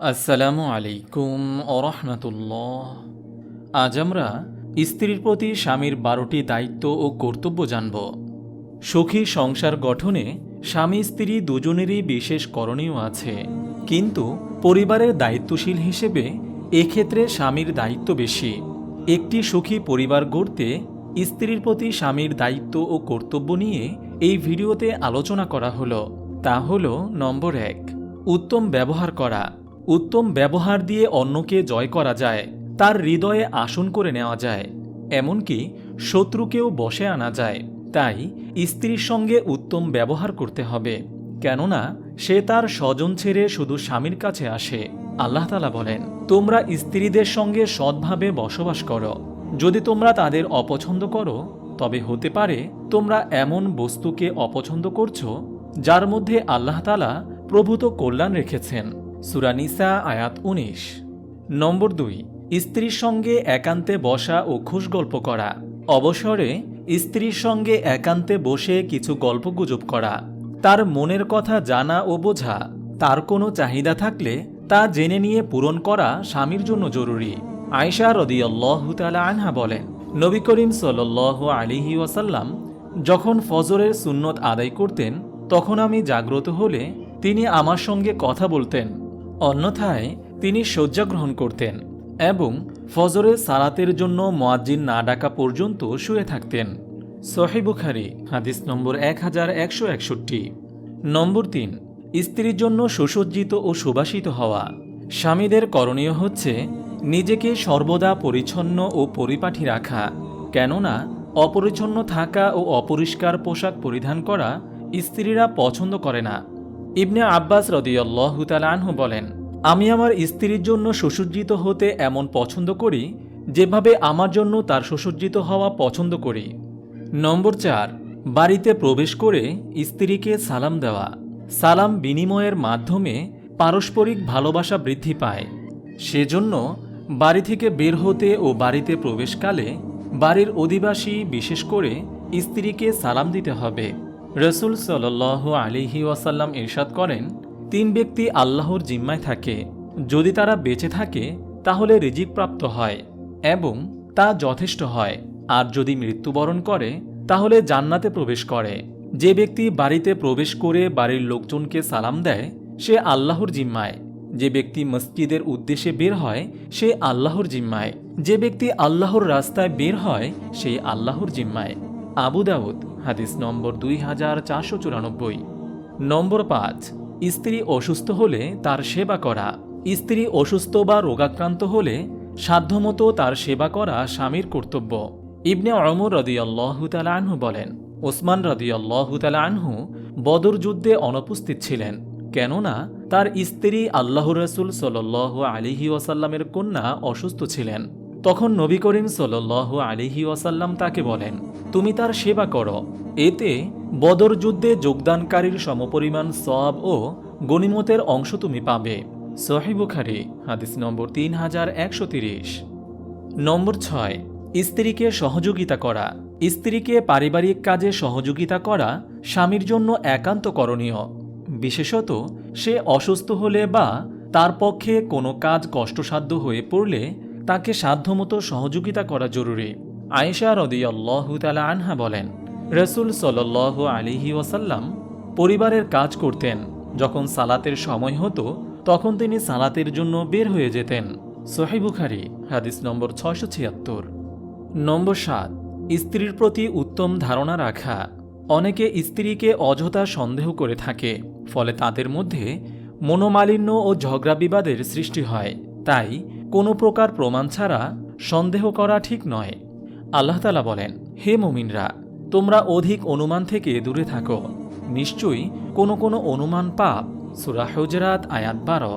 আসসালামু আলাইকুম ওরহমতুল্লাহ। আজ আমরা স্ত্রীর প্রতি স্বামীর বারোটি দায়িত্ব ও কর্তব্য জানব। সুখী সংসার গঠনে স্বামী স্ত্রী দুজনেরই বিশেষ করণীয় আছে। কিন্তু পরিবারের দায়িত্বশীল হিসেবে এক্ষেত্রে স্বামীর দায়িত্ব বেশি। একটি সুখী পরিবার গড়তে স্ত্রীর প্রতি স্বামীর দায়িত্ব ও কর্তব্য নিয়ে এই ভিডিওতে আলোচনা করা হলো। তা হল নম্বর এক, উত্তম ব্যবহার করা। উত্তম ব্যবহার দিয়ে অন্যকে জয় করা যায়, তার হৃদয়ে আসন করে নেওয়া যায়। এমনকি শত্রুকেও বসে আনা যায়। তাই স্ত্রীর সঙ্গে উত্তম ব্যবহার করতে হবে। কেননা, সে তার স্বজন ছেড়ে শুধু স্বামীর কাছে আসে। আল্লাহ তালা বলেন, তোমরা স্ত্রীদের সঙ্গে সৎভাবে বসবাস করো। যদি তোমরা তাদের অপছন্দ করো, তবে হতে পারে তোমরা এমন বস্তুকে অপছন্দ করছ, যার মধ্যে আল্লাহ তালা প্রভূত কল্যাণ রেখেছেন। সুরানিসা আয়াত উনিশ। নম্বর দুই, স্ত্রীর সঙ্গে একান্তে বসা ও খুশ গল্প করা। অবসরে স্ত্রীর সঙ্গে একান্তে বসে কিছু গল্প গুজব করা। তার মনের কথা জানা ও বোঝা। তার কোনো চাহিদা থাকলে তা জেনে নিয়ে পূরণ করা স্বামীর জন্য জরুরি। আয়সা রদিয়াল্লাহ তালা আনহা বলেন, নবী করিম সাল আলিহি ওয়াসাল্লাম যখন ফজরের সুন্নত আদায় করতেন, তখন আমি জাগ্রত হলে তিনি আমার সঙ্গে কথা বলতেন। অন্যথায় তিনি শয্যা গ্রহণ করতেন এবং ফজরের সালাতের জন্য মোয়াজ্জিন না ডাকা পর্যন্ত শুয়ে থাকতেন। সহি বুখারি, হাদিস নম্বর এক হাজার একশো একষট্টি। নম্বর তিন, স্ত্রীর জন্য সুসজ্জিত ও সুবাসিত হওয়া। স্বামীদের করণীয় হচ্ছে নিজেকে সর্বদা পরিচ্ছন্ন ও পরিপাঠী রাখা, কেননা অপরিচ্ছন্ন থাকা ও অপরিষ্কার পোশাক পরিধান করা স্ত্রীরা পছন্দ করে না। ইবনে আব্বাস রদিয়াল্লাহু আনহু বলেন, আমি আমার স্ত্রীর জন্য সুসজ্জিত হতে এমন পছন্দ করি, যেভাবে আমার জন্য তার সুসজ্জিত হওয়া পছন্দ করি। নম্বর চার, বাড়িতে প্রবেশ করে স্ত্রীকে সালাম দেওয়া। সালাম বিনিময়ের মাধ্যমে পারস্পরিক ভালোবাসা বৃদ্ধি পায়। সেজন্য বাড়ি থেকে বের হতে ও বাড়িতে প্রবেশকালে বাড়ির অধিবাসী বিশেষ করে স্ত্রীকে সালাম দিতে হবে। রসুল সাল আলিহি ওয়াসাল্লাম ইরশাদ করেন, তিন ব্যক্তি আল্লাহর জিম্মায় থাকে। যদি তারা বেঁচে থাকে, তাহলে রিজিক প্রাপ্ত হয় এবং তা যথেষ্ট হয়। আর যদি মৃত্যুবরণ করে, তাহলে জান্নাতে প্রবেশ করে। যে ব্যক্তি বাড়িতে প্রবেশ করে বাড়ির লোকজনকে সালাম দেয়, সে আল্লাহর জিম্মায়। যে ব্যক্তি মসজিদের উদ্দেশ্যে বের হয়, সে আল্লাহর জিম্মায়। যে ব্যক্তি আল্লাহর রাস্তায় বের হয়, সে আল্লাহর জিম্মায়। আবু দাউদ, হাদিস নম্বর দুই হাজার চারশো চুরানব্বই। নম্বর পাঁচ, স্ত্রী অসুস্থ হলে তার সেবা করা। স্ত্রী অসুস্থ বা রোগাক্রান্ত হলে সাধ্যমতো তার সেবা করা স্বামীর কর্তব্য। ইবনে অমর রদিয়াল্লাহু তালা আনহু বলেন, ওসমান রদিয়াল্লাহু তালা আনহু বদর যুদ্ধে অনুপস্থিত ছিলেন, কেননা তার স্ত্রী আল্লাহ রসুল সাল আলিহি ওয়াসাল্লামের কন্যা অসুস্থ ছিলেন। তখন নবী করিম সাল আলিহি ওয়াসাল্লাম তাকে বলেন, তুমি তার সেবা করো। এতে বদর যুদ্ধে যোগদানকারীর সমপরিমাণ সব ও গণিমতের অংশ তুমি পাবে। সহি বুখারি, হাদিস নম্বর তিন হাজার একশো তিরিশ। নম্বর ছয়, স্ত্রীকে সহযোগিতা করা। স্ত্রীকে পারিবারিক কাজে সহযোগিতা করা স্বামীর জন্য একান্ত করণীয়। বিশেষত, সে অসুস্থ হলে বা তার পক্ষে কোনো কাজ কষ্টসাধ্য হয়ে পড়লে তাকে সাধ্যমতো সহযোগিতা করা জরুরি। আয়েশা রদিয়াল্লাহু তালা আনহা বলেন, রসুল সাল আলিহি ওয়াসাল্লাম পরিবারের কাজ করতেন। যখন সালাতের সময় হতো, তখন তিনি সালাতের জন্য বের হয়ে যেতেন। সোহেবুখারি হাদিস নম্বর ছয়শো ছিয়াত্তর। নম্বর সাত, স্ত্রীর প্রতি উত্তম ধারণা রাখা। অনেকে স্ত্রীকে অযথা সন্দেহ করে থাকে, ফলে তাদের মধ্যে মনোমালিন্য ও ঝগড়া বিবাদের সৃষ্টি হয়। তাই কোনো প্রকার প্রমাণ ছাড়া সন্দেহ করা ঠিক নয়। আল্লাহ তালা বলেন, হে মুমিনরা, তোমরা অধিক অনুমান থেকে দূরে থাকো। নিশ্চয়ই কোনো কোনো অনুমান পাপ, সুরা হজরাত আয়াত বারো।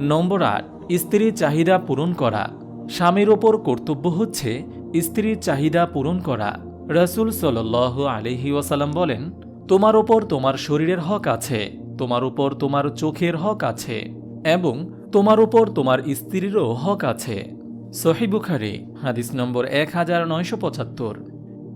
নম্বর আট, স্ত্রীর চাহিদা পূরণ করা। স্বামীর ওপর কর্তব্য হচ্ছে স্ত্রীর চাহিদা পূরণ করা। রসুল সাল আলহি ওয়াসাল্লাম বলেন, তোমার ওপর তোমার শরীরের হক আছে, তোমার উপর তোমার চোখের হক আছে এবং তোমার উপর তোমার স্ত্রীরও হক আছে। সহিবুখারি হাদিস নম্বর এক হাজার নয়শো পঁচাত্তর।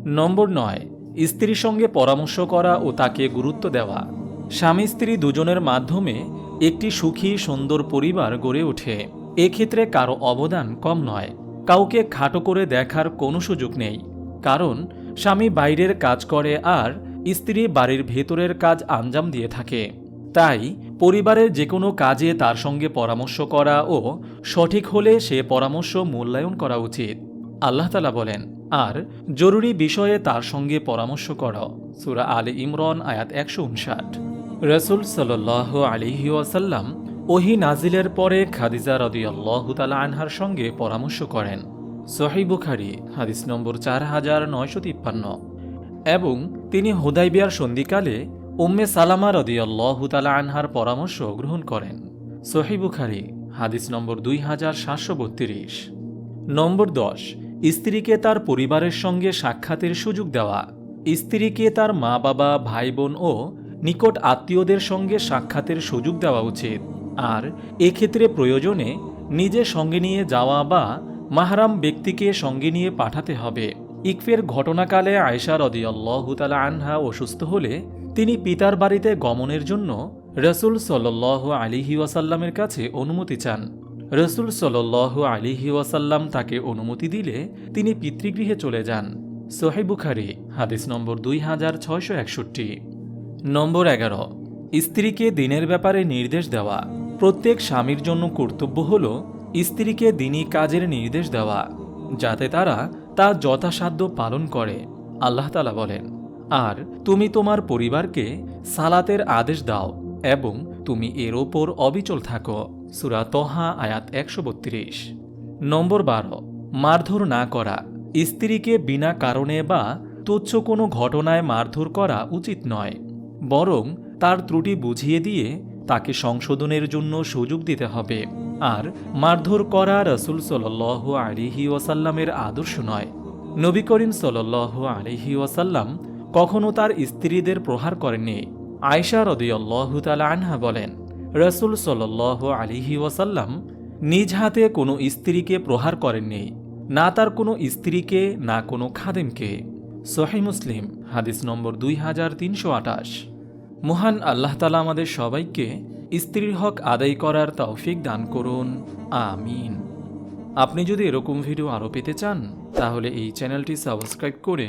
নম্বর নয়, স্ত্রীর সঙ্গে পরামর্শ করা ও তাকে গুরুত্ব দেওয়া। স্বামী স্ত্রী দুজনের মাধ্যমে একটি সুখী, সুন্দর পরিবার গড়ে ওঠে। এক্ষেত্রে কারও অবদান কম নয়। কাউকে খাটো করে দেখার কোনো সুযোগ নেই। কারণ, স্বামী বাইরের কাজ করে আর স্ত্রী বাড়ির ভেতরের কাজ আঞ্জাম দিয়ে থাকে। তাই পরিবারের যে কোনো কাজে তার সঙ্গে পরামর্শ করা ও সঠিক হলে সে পরামর্শ মূল্যায়ন করা উচিত। আল্লাহ তালা বলেন, আর জরুরি বিষয়ে তার সঙ্গে পরামর্শ কর। সুরা আলী ইমরান, আয়াত একশো উনষাট। রসুল সাল্লাহ আলিহি ওয়াসাল্লাম ওহি নাজিলের পরে খাদিজা রদিয়াল্লাহ তালা আনহার সঙ্গে পরামর্শ করেন। সহি বুখারি, হাদিস নম্বর চার হাজার নয়শো তিপ্পান্ন। এবং তিনি হুদাইবিয়ার সন্ধিকালে উম্মে সালামা রদিয়াল্লাহ তালা আনহার পরামর্শ গ্রহণ করেন। সহি বুখারি, হাদিস নম্বর দুই হাজার সাতশো বত্রিশ। নম্বর দশ, স্ত্রীকে তার পরিবারের সঙ্গে সাক্ষাতের সুযোগ দেওয়া। স্ত্রীকে তার মা বাবা, ভাই বোন ও নিকট আত্মীয়দের সঙ্গে সাক্ষাতের সুযোগ দেওয়া উচিত। আর এক্ষেত্রে প্রয়োজনে নিজে সঙ্গে নিয়ে যাওয়া বা মাহারাম ব্যক্তিকে সঙ্গে নিয়ে পাঠাতে হবে। ইকফের ঘটনাকালে আয়সা রদিয়াল্লাহতালা আনহা অসুস্থ হলে তিনি পিতার বাড়িতে গমনের জন্য রসুল সাল্লাহ আলিহি ওয়াসাল্লামের কাছে অনুমতি চান। রসুল সাল্লাহ আলিহি ওয়াসাল্লাম তাকে অনুমতি দিলে তিনি পিতৃগৃহে চলে যান। সোহেব বুখারি, হাদিস নম্বর দুই হাজার ছয়শো একষট্টি। নম্বর এগারো, স্ত্রীকে দিনের ব্যাপারে নির্দেশ দেওয়া। প্রত্যেক স্বামীর জন্য কর্তব্য হল স্ত্রীকে দিনই কাজের নির্দেশ দেওয়া, যাতে তারা তা যথাসাধ্য পালন করে। আল্লাহ তালা বলেন আর তুমি তোমার পরিবারকে সালাতের আদেশ দাও এবং তুমি এর ওপর অবিচল থাকো। সুরা তহা, আয়াত একশো বত্রিশ। নম্বর বারো, মারধর না করা। স্ত্রীকে বিনা কারণে বা তুচ্ছ কোনো ঘটনায় মারধর করা উচিত নয়। বরং তার ত্রুটি বুঝিয়ে দিয়ে তাকে সংশোধনের জন্য সুযোগ দিতে হবে। আর মারধর করা রসুল সাল্লাহ আলিহি ওয়াসাল্লামের আদর্শ নয়। নবী করিম সাল্লাহ আলিহি ওয়াসাল্লাম কখনও তার স্ত্রীদের প্রহার করেননি। আয়সা রদিয়াল্লাহ তালা আনহা বলেন, রসুল সাল্লাহ আলিহি ওয়াসাল্লাম নিজ হাতে কোনো স্ত্রীকে প্রহার করেননি, না তার কোনো স্ত্রীকে, না কোনো খাদেমকে। সহি মুসলিম, হাদিস নম্বর দুই হাজার তিনশো আটাশ মহান আল্লাহ তালা আমাদের সবাইকে স্ত্রীর হক আদায় করার তৌফিক দান করুন। আমিন। আপনি যদি এরকম ভিডিও আরও পেতে চান, তাহলে এই চ্যানেলটি সাবস্ক্রাইব করে